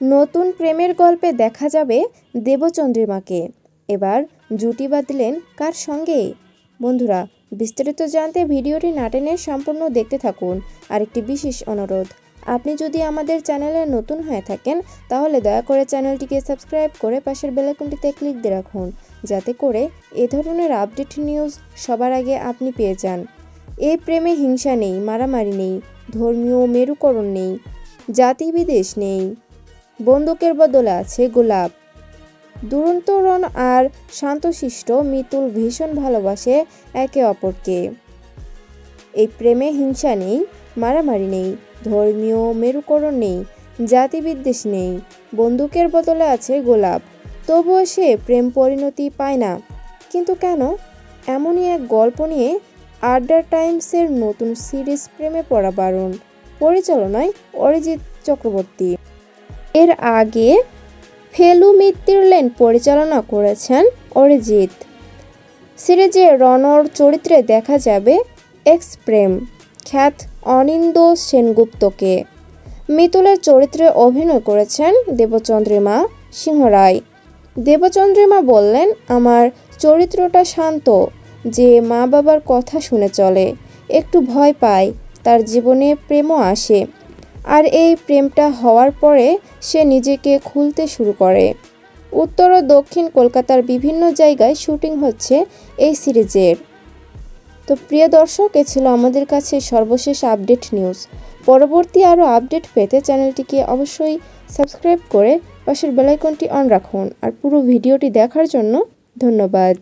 নতুন প্রেমের গল্পে দেখা যাবে দেবচন্দ্রিমাকে এবার জুটি বাঁধলেন কার সঙ্গে? বন্ধুরা, বিস্তারিত জানতে ভিডিওটি নাটেনের সম্পূর্ণ দেখতে থাকুন। আর একটি বিশেষ অনুরোধ, আপনি যদি আমাদের চ্যানেলে নতুন হয়ে থাকেন, তাহলে দয়া করে চ্যানেলটিকে সাবস্ক্রাইব করে পাশের বেলাইকনটিতে ক্লিক দিয়ে রাখুন, যাতে করে এ ধরনের আপডেট নিউজ সবার আগে আপনি পেয়ে যান। এই প্রেমে হিংসা নেই, মারামারি নেই, ধর্মীয় মেরুকরণ নেই জাতিবিদেশ নেই। বন্দুকের বদলে আছে গোলাপ। দুরন্তরণ আর শান্তশিষ্ট মিতুল ভীষণ ভালোবাসে একে অপরকে। এই প্রেমে হিংসা নেই, মারামারি নেই, ধর্মীয় মেরুকরণ নেই, জাতিবিদ্বেষ নেই, বন্দুকের বদলে আছে গোলাপ। তবুও সে প্রেম পরিণতি পায় না। কিন্তু কেন? এমনই এক গল্প নিয়ে আড্ডা টাইমসের নতুন সিরিজ প্রেমে পড়া বারণ। পরিচালনায় অরিজিৎ চক্রবর্তী। এর আগে ফেলু মিত্তিরলেন পরিচালনা করেছেন অরিজিৎ। সিরিজে রনর চরিত্রে দেখা যাবে এক্স প্রেম, খ্যাত অনিন্দ সেনগুপ্তকে। মিতুলের চরিত্রে অভিনয় করেছেন দেবচন্দ্রিমা সিংহ রায় দেবচন্দ্রিমা বললেন, আমার চরিত্রটা শান্ত, যে মা বাবার কথা শুনে চলে। একটু ভয় পায়, তার জীবনে প্রেমও আসে। আর এই প্রেমটা হওয়ার পরে সে নিজেকে খুলতে শুরু করে। উত্তর ও দক্ষিণ কলকাতার বিভিন্ন জায়গায় শুটিং হচ্ছে এই সিরিজের তো প্রিয় দর্শক, এ ছিল আমাদের কাছে সর্বশেষ আপডেট নিউজ। পরবর্তী আরও আপডেট পেতে চ্যানেলটিকে অবশ্যই সাবস্ক্রাইব করে পাশের বেলাইকনটি অন রাখুন। আর পুরো ভিডিওটি দেখার জন্য ধন্যবাদ।